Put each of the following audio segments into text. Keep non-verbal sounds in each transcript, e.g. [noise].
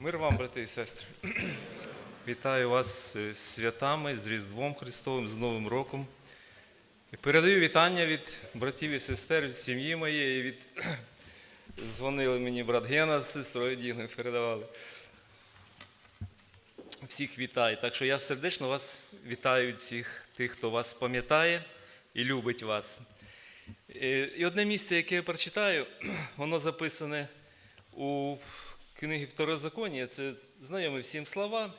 Мир вам, брати і сестри. Вітаю вас з святами, з Різдвом Христовим, з Новим роком. Передаю вітання від братів і сестер, від сім'ї моєї, від [clears throat] дзвонили мені брат Гена з сестрою Діною, передавали. Всіх вітаю. Так що я сердечно вас вітаю всіх тих, хто вас пам'ятає і любить вас. Е, І одне місце, яке я прочитаю, [clears throat] воно записане у книгі Второзаконія, це знайомі всім слова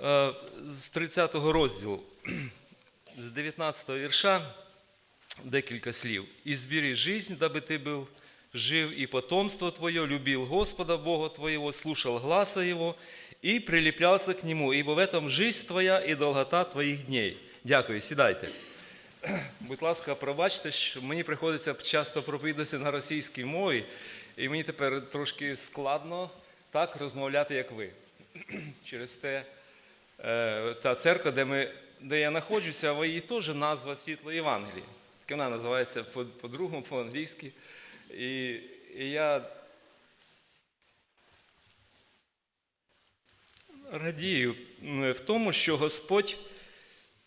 е, з 30 розділу, [clears throat] з 19 вірша декілька слів. «І збери жизнь, даби ты был жив, и потомство твое любил Господа Бога твоего, слушал гласа Его и прилеплялся к Нему, ибо в этом жизнь твоя и долгота твоїх дней». Дякую, сідайте. [clears throat] Будь ласка, пробачте, що мені приходиться часто проповідати на російській мові, і мені тепер трошки складно так розмовляти, як ви. [clears throat] Через те е, та церква, де, ми, де я знаходжуся, в її теж назва Світло Євангелії. Так вона називається по- по-другому, по-англійськи. І, і я радію в тому, що Господь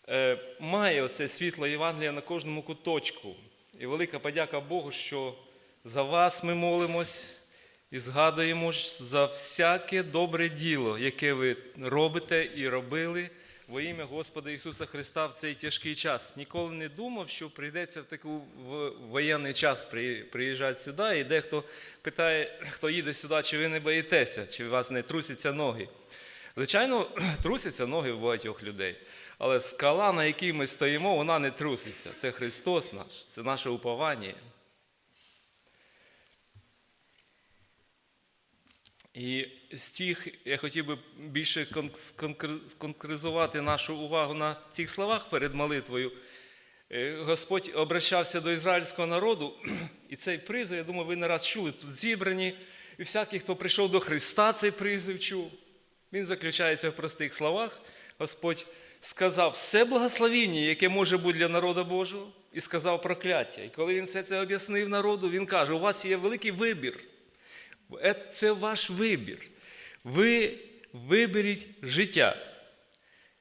е, має оце світло Євангелія на кожному куточку. І велика подяка Богу, що за вас ми молимось і згадуємо за всяке добре діло, яке ви робите і робили во ім'я Господа Ісуса Христа в цей тяжкий час. Ніколи не думав, що прийдеться в такий воєнний час приїжджати сюди, і дехто питає, хто їде сюди, чи ви не боїтеся, чи у вас не трусяться ноги. Звичайно, [clears throat] трусяться ноги в багатьох людей. Але скала, на якій ми стоїмо, вона не труситься. Це Христос наш, це наше уповання. І з тих я хотів би більше кон- сконкретизувати нашу увагу на цих словах перед молитвою. Е, Господь обращався до ізраїльського народу, [clears throat] і цей призив, я думаю, ви не раз чули тут зібрані, і всякий, хто прийшов до Христа, цей призив чув. Він заключається в простих словах. Господь сказав все благословіння, яке може бути для народу Божого, і сказав прокляття. І коли він все це об'яснив народу, він каже: у вас є великий вибір. Це ваш вибір. Ви виберіть життя,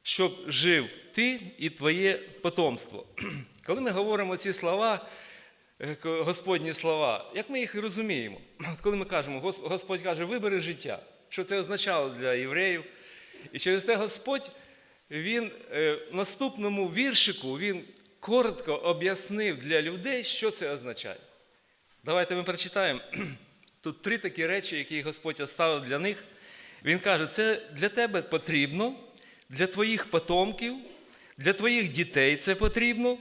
щоб жив ти і твоє потомство. [clears throat] Коли ми говоримо ці слова, е, Господні слова, як ми їх розуміємо? [clears throat] Коли ми кажемо, Господь каже, вибери життя, що це означало для євреїв. І через те Господь, Він е, в наступному віршику, Він коротко об'яснив для людей, що це означає. Давайте ми прочитаємо. [clears throat] Тут три такі речі, які Господь оставив для них. Він каже, це для тебе потрібно, для твоїх потомків, для твоїх дітей це потрібно.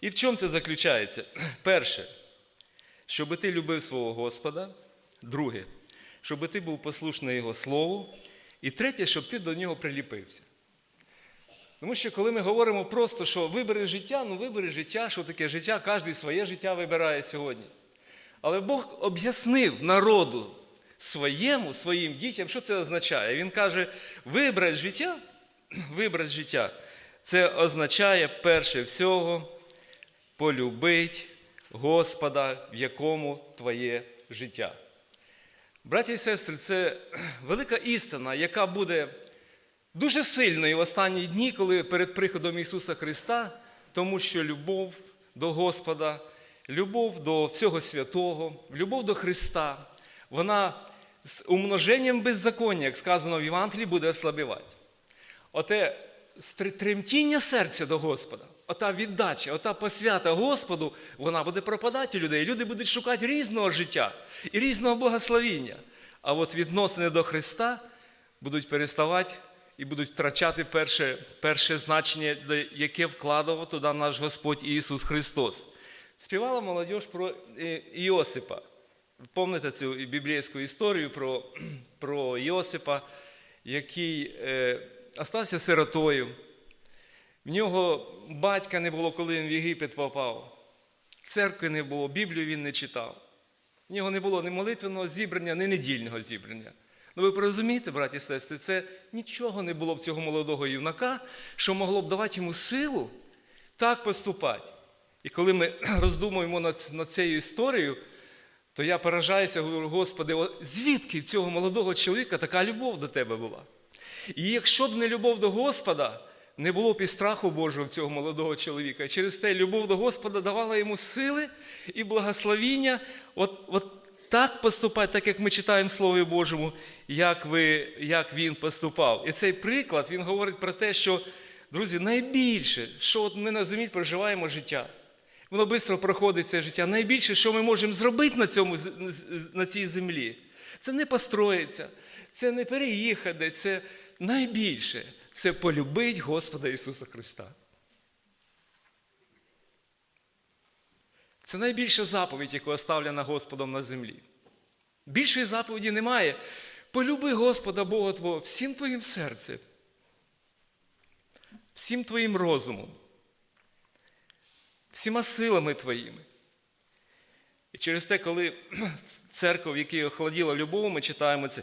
І в чому це заключається? [clears throat] Перше, щоб ти любив свого Господа. Друге, щоб ти був послушний Його Слову. І третє, щоб ти до нього приліпився. Тому що коли ми говоримо просто, що вибери життя, ну вибери життя, що таке життя, кожен своє життя вибирає сьогодні. Але Бог об'яснив народу своєму, своїм дітям, що це означає. Він каже: вибрати життя, [clears throat] вибрати життя, це означає перше всього полюбить Господа, в якому твоє життя. Браті і сестри, це [clears throat] велика істина, яка буде дуже сильною в останні дні, коли перед приходом Ісуса Христа, тому що любов до Господа, любов до всього святого, любов до Христа, вона з умноженням беззаконня, як сказано в Євангелії, буде ослабівати. Оте тремтіння серця до Господа, ота віддача, ота посвята Господу, вона буде пропадати у людей. Люди будуть шукати різного життя і різного благословіння. А от відносини до Христа будуть переставати і будуть втрачати перше, перше значення, яке вкладував туди наш Господь Ісус Христос. Співала молодь про е, Іосипа. Пам'ятаєте цю біблійську історію про, [clears throat] про Йосипа, який е, остався сиротою. В нього батька не було, коли він в Єгипет попав. Церкви не було, Біблію він не читав. В нього не було ні молитвеного зібрання, ні недільного зібрання. Ну ви порозумієте, браті і сестри, це нічого не було в цього молодого юнака, що могло б давати йому силу так поступати. І коли ми [clears throat] роздумуємо над, над цією історією, то я поражаюся, говорю, Господи, о, звідки цього молодого чоловіка така любов до тебе була? І якщо б не любов до Господа, не було б і страху Божого в цього молодого чоловіка. І через те любов до Господа давала йому сили і благословіння. От, от так поступати, так як ми читаємо в Слові Божому, як, ви, як він поступав. І цей приклад він говорить про те, що, друзі, найбільше, що от ми на землі проживаємо життя. Воно швидко проходить це життя. Найбільше, що ми можемо зробити на, цьому, на цій землі, це не построїться, це не переїхати, це найбільше це полюбить Господа Ісуса Христа. Це найбільша заповідь, яку оставлена Господом на землі. Більшої заповіді немає. Полюби Господа Бога Твого всім твоїм серцем, всім твоїм розумом, всіма силами твоїми. І через те, коли [clears throat] церква, в якій охладіла любов, ми читаємо це,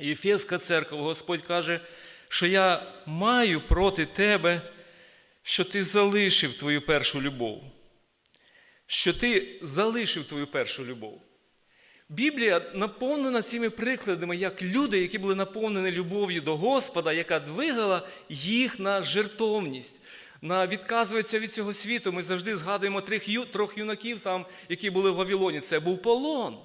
Єфеська церква, Господь каже, що я маю проти тебе, що ти залишив твою першу любов. Що ти залишив твою першу любов. Біблія наповнена цими прикладами, як люди, які були наповнені любов'ю до Господа, яка двигала їх на жертовність, на відказуватися від цього світу. Ми завжди згадуємо трьох, трьох юнаків, там, які були в Вавилоні. Це був полон,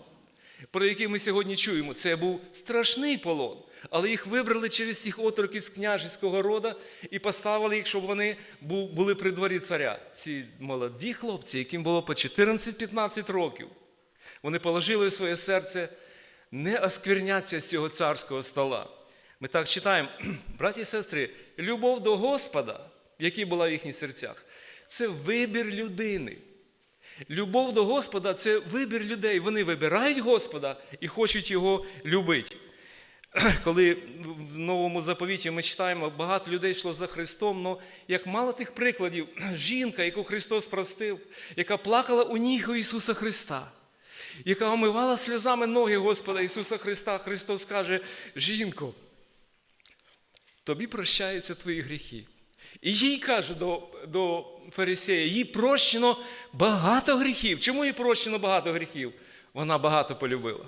про який ми сьогодні чуємо. Це був страшний полон. Але їх вибрали через цих отроків з княжеського рода і поставили їх, щоб вони були при дворі царя. Ці молоді хлопці, яким було по 14-15 років. Вони положили своє серце не оскверняться з цього царського стола. Ми так читаємо, [clears throat] браті і сестри, любов до Господа, який була в їхніх серцях, це вибір людини. Любов до Господа це вибір людей. Вони вибирають Господа і хочуть його любити. [clears throat] Коли в новому заповіті ми читаємо, багато людей йшло за Христом, але як мало тих прикладів, [clears throat] жінка, яку Христос простив, яка плакала у ніг у Ісуса Христа, яка омивала сльозами ноги Господа Ісуса Христа, Христос каже: жінко, тобі прощаються твої гріхи. І їй каже до, до фарисея, їй прощено багато гріхів. Чому їй прощено багато гріхів? Вона багато полюбила.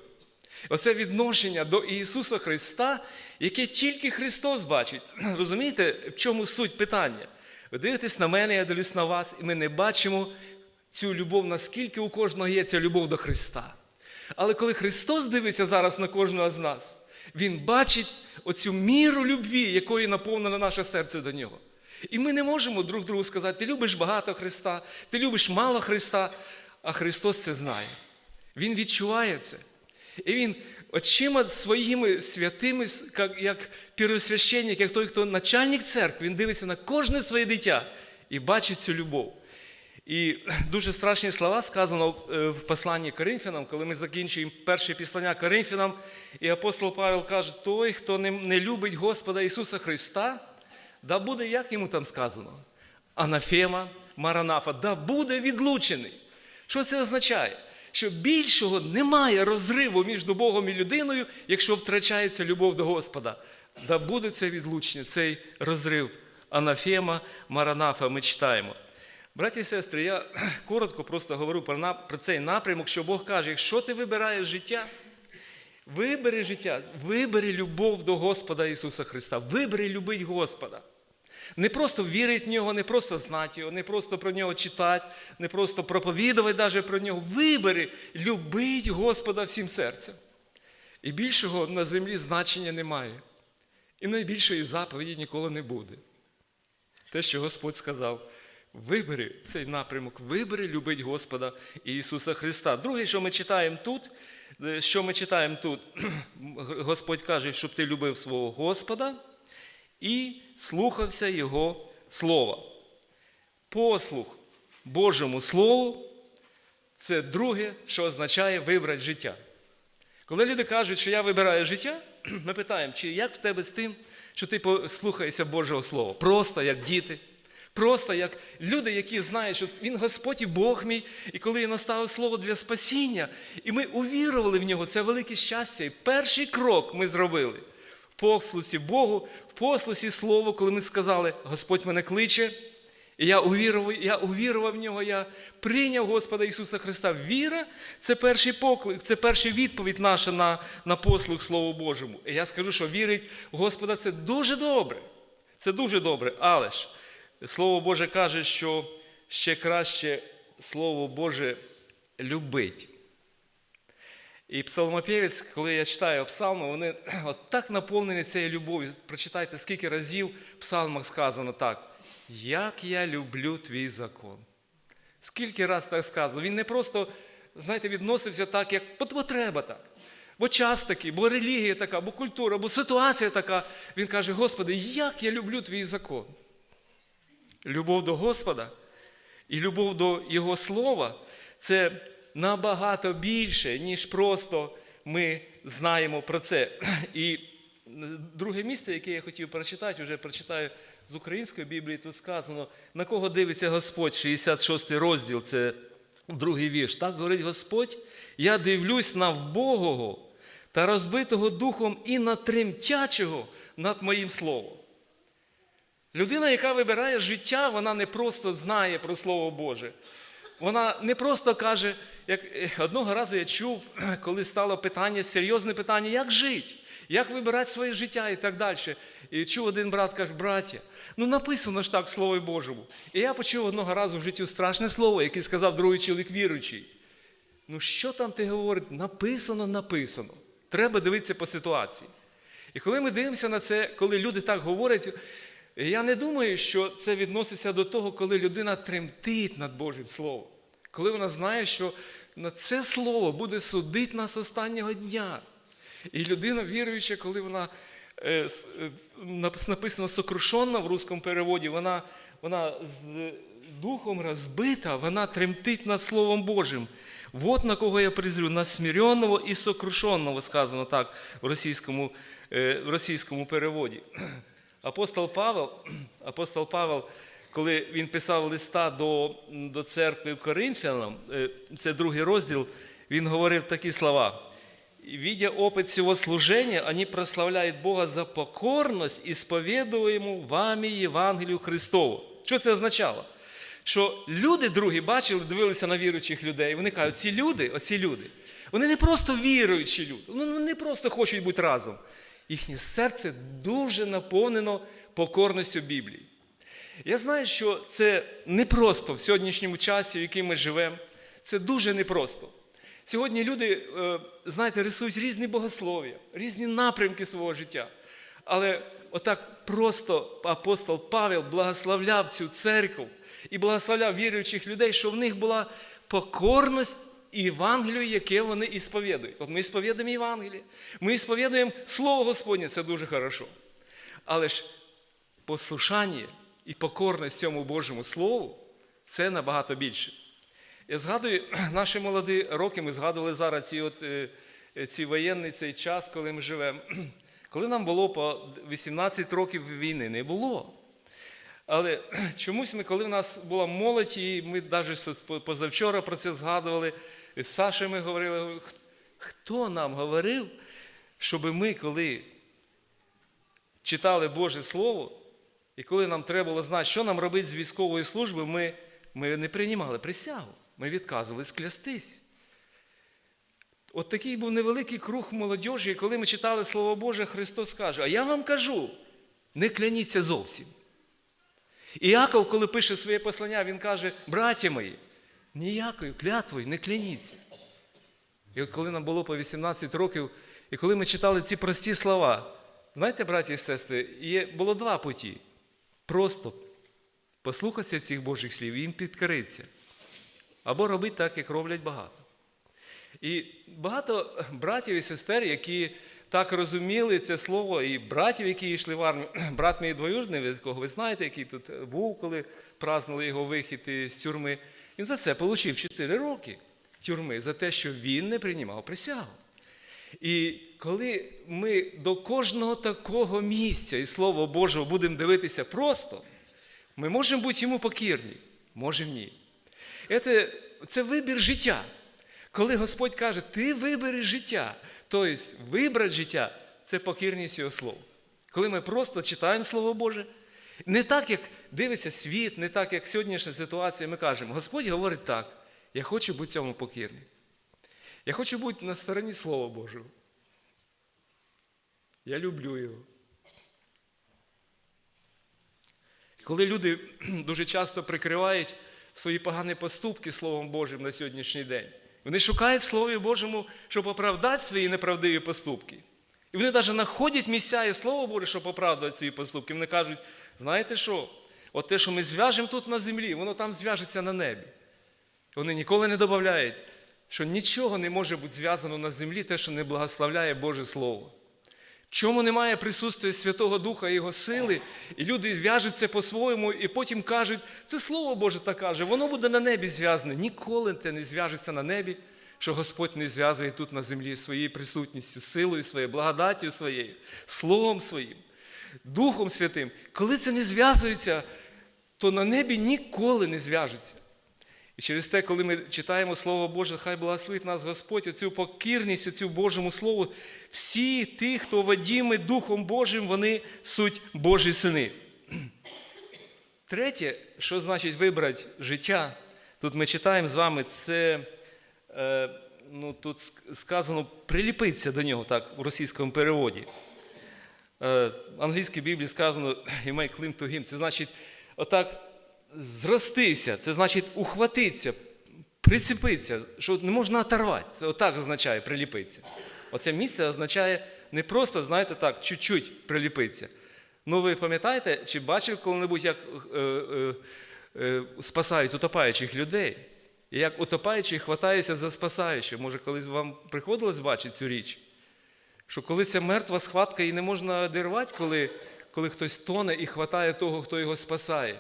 Оце відношення до Ісуса Христа, яке тільки Христос бачить. [clears throat] Розумієте, в чому суть питання? Ви дивитесь на мене, я дивлюсь на вас, і ми не бачимо цю любов, наскільки у кожного є ця любов до Христа. Але коли Христос дивиться зараз на кожного з нас, Він бачить оцю міру любві, якою наповнено наше серце до нього. І ми не можемо друг другу сказати, ти любиш багато Христа, ти любиш мало Христа, а Христос це знає. Він відчуває це. І він очима своїми святими, як, первосвященник, як той, хто начальник церкви, він дивиться на кожне своє дитя і бачить цю любов. І дуже страшні слова сказано в, е, посланні Коринфянам, коли ми закінчуємо перше післання Коринфянам, і апостол Павел каже: той, хто не любить Господа Ісуса Христа, да буде, як йому там сказано? Анафема, Маранафа, да буде відлучений. Що це означає? Що більшого немає розриву між Богом і людиною, якщо втрачається любов до Господа. Да буде це відлучення, цей розрив. Анафема, Маранафа, ми читаємо. Браті і сестри, я [clears throat] коротко просто говорю про, цей напрямок, що Бог каже, якщо ти вибираєш життя, вибери життя, вибери любов до Господа Ісуса Христа, вибери любить Господа. Не просто вірити в нього, не просто знати його, не просто про нього читати, не просто проповідувати навіть про нього. Вибери, любить Господа всім серцем. І більшого на землі значення немає. І найбільшої заповіді ніколи не буде. Те, що Господь сказав, вибери цей напрямок, вибери любить Господа Ісуса Христа. Друге, що ми читаємо тут, що ми читаємо тут, Господь каже, щоб ти любив свого Господа і слухався Його Слова. Послух Божому Слову це друге, що означає вибрати життя. Коли люди кажуть, що я вибираю життя, [clears throat] ми питаємо, чи як в тебе з тим, що ти слухаєшся Божого Слова? Просто як діти, просто як люди, які знають, що Він Господь і Бог мій, і коли я наставив слово для спасіння, і ми увірували в нього, це велике щастя. І перший крок ми зробили в послусі Богу, в послусі Слову, коли ми сказали, Господь мене кличе, І я увірував, я увірував в нього, я прийняв Господа Ісуса Христа. Віра це перший поклик, це перша відповідь наша на, на послуг Слову Божому. І я скажу, що вірить в Господа це дуже добре. Це дуже добре. Але ж Слово Боже каже, що ще краще Слово Боже любить. І псалмопівець, коли я читаю псалми, вони [clears throat] от так наповнені цією любов'ю. Прочитайте, скільки разів в псалмах сказано так. Як я люблю твій закон. Скільки раз так сказано. Він не просто, знаєте, відносився так, як бо треба так. Бо час такий, бо релігія така, бо культура, бо ситуація така. Він каже: Господи, як я люблю твій закон. Любов до Господа і любов до Його Слова це набагато більше, ніж просто ми знаємо про це. І друге місце, яке я хотів прочитати, вже прочитаю з української Біблії, тут сказано, на кого дивиться Господь, 66 розділ, це другий вірш. Так говорить Господь, я дивлюсь на вбогого та розбитого духом і на тремтячого над моїм словом. Людина, яка вибирає життя, вона не просто знає про Слово Боже. Вона не просто каже, як одного разу я чув, [clears throat] коли стало питання, серйозне питання, як жити, як вибирати своє життя і так далі. І чув один брат каже, браття, ну написано ж так в Слові Божому. І я почув одного разу в житті страшне слово, яке сказав другий чоловік віруючий. Ну що там ти говориш? Написано, написано. Треба дивитися по ситуації. І коли ми дивимося на це, коли люди так говорять, я не думаю, що це відноситься до того, коли людина тремтить над Божим Словом. Коли вона знає, що на це слово буде судити нас останнього дня. І людина, віруюча, коли вона е, е, написано сокрушенна в русскому переводі, вона, вона з духом розбита, вона тремтить над Словом Божим. Вот на кого я призрю, на смиренного і сокрушенного, сказано так в російському, е, в російському переводі. Апостол Павел, [clears throat] апостол Павел, коли він писав листа до, до церкви в Коринфянам, е, це другий розділ, він говорив такі слова. Видя опыт всего служения, они прославляют Бога за покорность, исповедуемую вами Євангелію Христову. Що це означало? Що люди другі бачили, дивилися на віруючих людей, вони кажуть, ці люди, оці люди, вони не просто віруючі люди, ну, вони не просто хочуть бути разом. Їхнє серце дуже наповнено покорністю Біблії. Я знаю, що це непросто в сьогоднішньому часі, в який ми живемо. Це дуже непросто. Сьогодні люди, е, знаєте, рисують різні богослов'я, різні напрямки свого життя. Але отак просто апостол Павел благословляв цю церкву і благословляв віруючих людей, що в них була покорність Євангелію, яке вони ісповідують. От ми ісповідуємо Євангеліє, ми ісповідуємо Слово Господнє, це дуже хорошо. Але ж послушання і покорність цьому Божому Слову це набагато більше. Я згадую [clears throat] наші молоді роки, ми згадували зараз ці, от, е, е, ці воєнний цей час, коли ми живемо. [clears throat] Коли нам було по 18 років війни, не було. Але [clears throat] чомусь ми, коли в нас була молодь, і ми навіть позавчора про це згадували, з Сашею ми говорили, хто нам говорив, щоб ми, коли читали Боже Слово, і коли нам треба було знати, що нам робити з військової служби, ми, ми не приймали присягу. Ми відказувались клястись. От такий був невеликий круг молодіжі, і коли ми читали Слово Боже, Христос каже, а я вам кажу, не кляніться зовсім. І Яков, коли пише своє послання, він каже, браті мої, ніякою клятвою не кляніться. І от коли нам було по 18 років, і коли ми читали ці прості слова, знаєте, браті і сестри, є, було два путі. Просто послухатися цих Божих слів і їм підкоритися. Або робити так, як роблять багато. І багато братів і сестер, які так розуміли це слово, і братів, які йшли в армію, [clears throat] брат мій двоюрідний, якого ви знаєте, який тут був, коли празднували його вихід з тюрми, він за це отримав 4 роки тюрми, за те, що він не приймав присягу. І коли ми до кожного такого місця і Слова Божого будемо дивитися просто, ми можемо бути йому покірні, можемо ні. Це, це вибір життя. Коли Господь каже, ти вибери життя, тобто вибрати життя це покірність Його Слову. Коли ми просто читаємо Слово Боже, не так, як дивиться світ не так, як сьогоднішня ситуація, ми кажемо, Господь говорить так, я хочу бути цьому покірний. Я хочу бути на стороні Слова Божого. Я люблю його. Коли люди [clears throat] дуже часто прикривають свої погані поступки Словом Божим на сьогоднішній день, вони шукають Слові Божому, щоб оправдати свої неправдиві поступки. І вони навіть знаходять місця і Слово Боже, щоб оправдати свої поступки. Вони кажуть, знаєте що? От те, що ми зв'яжемо тут на землі, воно там зв'яжеться на небі. Вони ніколи не додають, що нічого не може бути зв'язано на землі, те, що не благословляє Боже Слово. Чому немає присутствия Святого Духа і Його сили, і люди в'яжуться по-своєму, і потім кажуть, це Слово Боже так каже, воно буде на небі зв'язане. Ніколи це не зв'яжеться на небі, що Господь не зв'язує тут на землі своєю присутністю, силою своєю, благодаттю своєю, Словом своїм, Духом Святим. Коли це не зв'язується, то на небі ніколи не зв'яжеться. І через те, коли ми читаємо Слово Боже, хай благословить нас Господь, оцю покірність, оцю Божому Слову, всі ті, хто водіми Духом Божим, вони суть Божі сини. Третє, що значить вибрати життя, тут ми читаємо з вами, це е, ну, тут сказано приліпитися до нього, так, у російському переводі. Е, в англійській Біблії сказано «You may cling to him». Це значить, отак зростися, це значить ухватитися, прицепитися, що не можна оторвати. Це отак означає приліпитися. Оце місце означає не просто, знаєте, так, чуть-чуть приліпитися. Ну, ви пам'ятаєте, чи бачили коли-небудь, як е, е, е, спасають утопаючих людей? І як утопаючий хватається за спасаючого. Може, колись вам приходилось бачити цю річ? Що коли ця мертва схватка і не можна одірвати, коли, коли хтось тоне і хватає того, хто його спасає.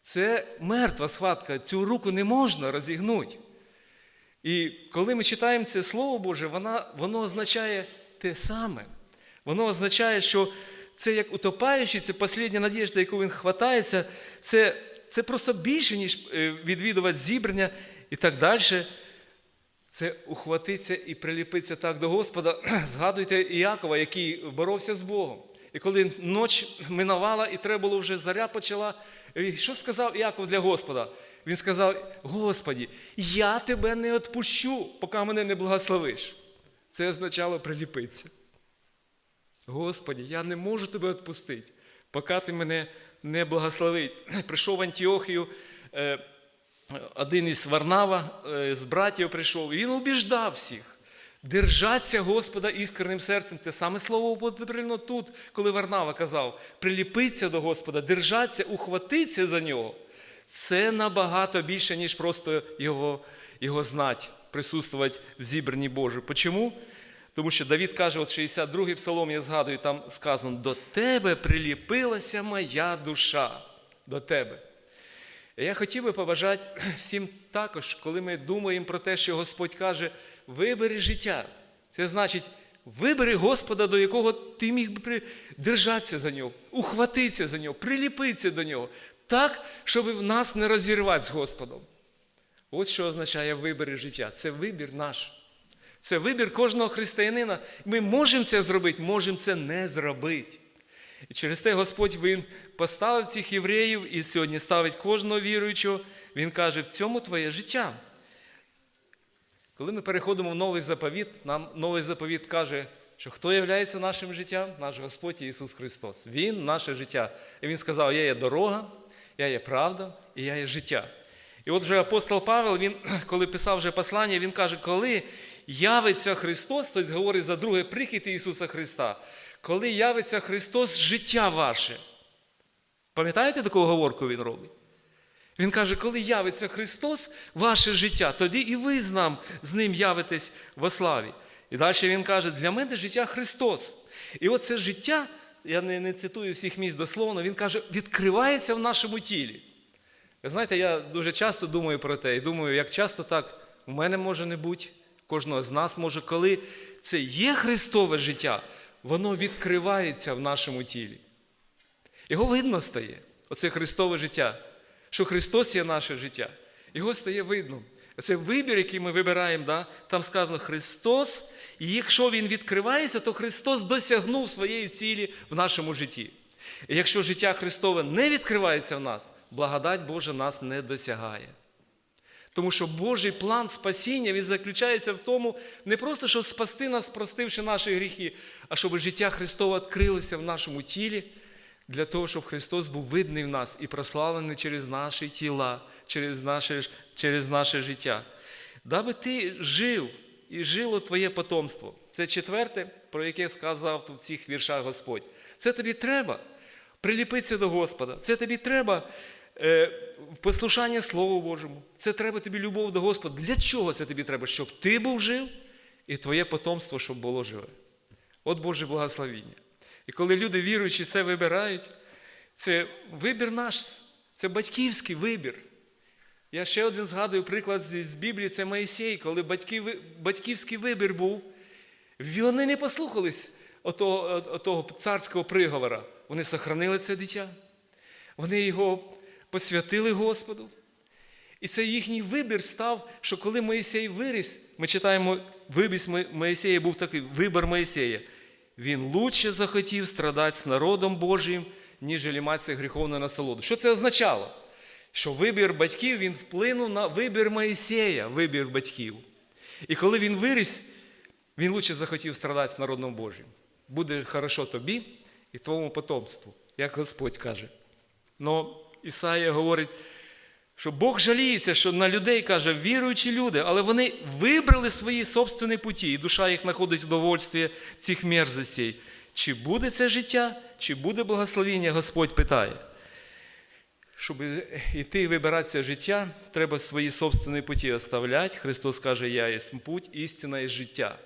Це мертва схватка, цю руку не можна розігнути. І коли ми читаємо це Слово Боже, вона, воно означає те саме. Воно означає, що це як утопаючий, це остання надіжда, яку він хватається, це, це просто більше, ніж е, відвідувати зібрання і так далі. Це ухватиться і приліпитися так до Господа. [clears throat] Згадуйте Іакова, який боровся з Богом. І коли ніч минувала, і треба було вже заря почала. І що сказав Іаков для Господа? Він сказав: Господі, я тебе не відпущу, поки мене не благословиш. Це означало приліпитися. Господі, я не можу тебе відпустити, поки ти мене не благословить. [clears throat] Прийшов в Антіохію. е, один із Варнава, е, з братів прийшов, і він убіждав всіх. Держаться Господа іскренним серцем. Це саме слово потрібно тут, коли Варнава казав, приліпиться до Господа, держаться, ухватиться за нього. Це набагато більше, ніж просто його, його знать, присутствувати в зібранні Божій. Чому? Тому що Давід каже, от 62-й псалом, я згадую, там сказано: до тебе приліпилася моя душа. До тебе. Я хотів би побажати всім також, коли ми думаємо про те, що Господь каже, вибери життя. Це значить, вибери Господа, до якого ти міг би держатися за нього, ухватитися за нього, приліпитися до нього, так, щоб в нас не розірвати з Господом. Ось що означає вибери життя. Це вибір наш. Це вибір кожного християнина. Ми можемо це зробити, можемо це не зробити. І через те Господь Він поставив цих євреїв і сьогодні ставить кожного віруючого. Він каже, в цьому твоє життя. Коли ми переходимо в новий заповіт, нам новий заповіт каже, що хто є нашим життям? Наш Господь Ісус Христос. Він наше життя. І Він сказав, я є дорога, я є правда і я є життя. І от вже апостол Павел, він, [clears throat] коли писав вже послання, він каже, коли явиться Христос, тобто говорить за друге прихід Ісуса Христа, коли явиться Христос, життя ваше. Пам'ятаєте таку говорку Він робить? Він каже, коли явиться Христос, ваше життя, тоді і ви з нам з ним явитесь во славі. І далі він каже, для мене життя Христос. І оце життя, я не, не цитую всіх місць дословно, він каже, відкривається в нашому тілі. Ви знаєте, я дуже часто думаю про те, і думаю, як часто так в мене може не бути, кожного з нас може, коли це є Христове життя, воно відкривається в нашому тілі. Його видно стає, оце Христове життя, що Христос є наше життя. Його стає видно. Це вибір, який ми вибираємо, да? там сказано Христос, і якщо Він відкривається, то Христос досягнув своєї цілі в нашому житті. І якщо життя Христове не відкривається в нас, благодать Божа нас не досягає. Тому що Божий план спасіння він заключається в тому, не просто, щоб спасти нас, простивши наші гріхи, а щоб життя Христове відкрилося в нашому тілі, для того, щоб Христос був видний в нас і прославлений через наші тіла, через наше, через наше життя. Даби ти жив і жило твоє потомство. Це четверте, про яке сказав в цих віршах Господь. Це тобі треба приліпитися до Господа. Це тобі треба е, послушання Слову Божому. Це треба тобі любов до Господа. Для чого це тобі треба? Щоб ти був жив і твоє потомство, щоб було живе. От Боже благословіння. І коли люди віруючі це вибирають, це вибір наш, це батьківський вибір. Я ще один згадую приклад з Біблії, це Моїсей, коли батьки, батьківський вибір був, вони не послухались отого, отого царського приговора. Вони сохранили це дитя, вони його посвятили Господу. І це їхній вибір став, що коли Моїсей виріс, ми читаємо, вибіс Моїсея був такий вибір Моїсея. Він лучше захотів страдати з народом Божим, ніж мати гріховну насолоду. Що це означало? Що вибір батьків він вплинув на вибір Моїсея, вибір батьків. І коли він виріс, він лучше захотів страдати з народом Божим. Буде хорошо тобі і твоєму потомству, як Господь каже. Но Ісаїя говорить, що Бог жаліється, що на людей каже, віруючі люди, але вони вибрали свої собственні путі, і душа їх знаходить в довольстві цих мерзостей. Чи буде це життя, чи буде благословіння, Господь питає. Щоб йти і вибирати це життя, треба свої собственні путі оставляти. Христос каже, я є путь, істина і життя.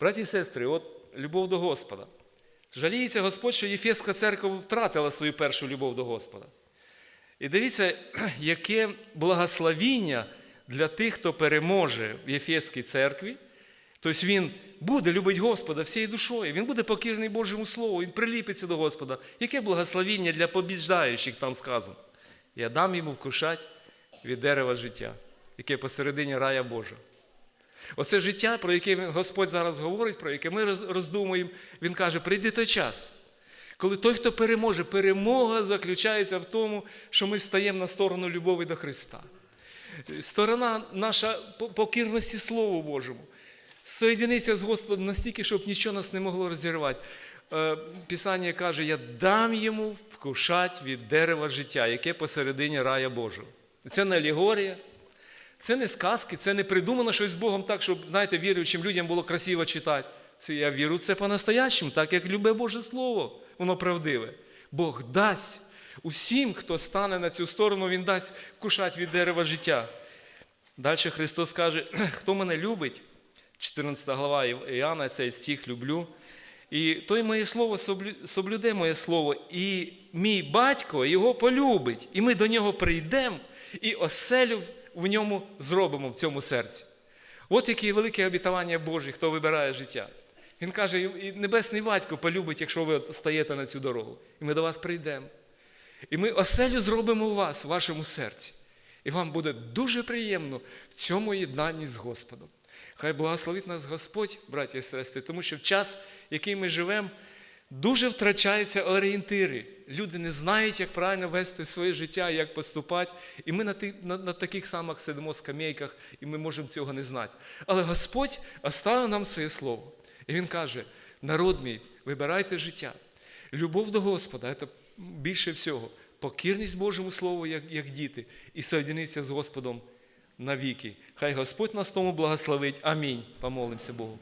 Браті і сестри, от любов до Господа. Жаліється Господь, що Єфеська церква втратила свою першу любов до Господа. І дивіться, [clears throat] яке благословіння для тих, хто переможе в Єфеській церкві. Тобто він буде любити Господа всією душою, він буде покірний Божому Слову, він приліпиться до Господа. Яке благословіння для побіждаючих там сказано? Я дам йому вкушати від дерева життя, яке посередині рая Божа. Оце життя, про яке Господь зараз говорить, про яке ми роздумуємо, Він каже, прийде той час. Коли той, хто переможе, перемога заключається в тому, що ми стаємо на сторону любові до Христа. Сторона наша покірності Слову Божому. Соєдиниться з Господом настільки, щоб нічого нас не могло розірвати. Писання каже, я дам йому вкушати від дерева життя, яке посередині рая Божого. Це не алегорія, це не сказки, це не придумано щось з Богом так, щоб, знаєте, віруючим людям було красиво читати. Це я вірю, це по-настоящему, так як любе Боже Слово, воно правдиве. Бог дасть усім, хто стане на цю сторону, Він дасть вкушати від дерева життя. Далі Христос каже, хто мене любить, 14 глава Іоанна, цей стих люблю. І той моє слово соблюде моє слово, і мій батько його полюбить, і ми до нього прийдемо і оселю в ньому зробимо в цьому серці. От яке велике обітування Боже, хто вибирає життя. Він каже, і Небесний батько полюбить, якщо ви стаєте на цю дорогу. І ми до вас прийдемо. І ми оселю зробимо у вас, в вашому серці. І вам буде дуже приємно в цьому єднанні з Господом. Хай благословить нас Господь, браті і сестри, тому що в час, в який ми живемо, дуже втрачаються орієнтири. Люди не знають, як правильно вести своє життя, як поступати. І ми на, ті, на, на таких самих сидимо скамейках, і ми можемо цього не знати. Але Господь оставив нам своє слово. І Він каже: народ мій, вибирайте життя. Любов до Господа це більше всього. Покірність Божому Слову, як, як діти, і соєдинитися з Господом навіки. Хай Господь нас тому благословить. Амінь. Помолимося Богу.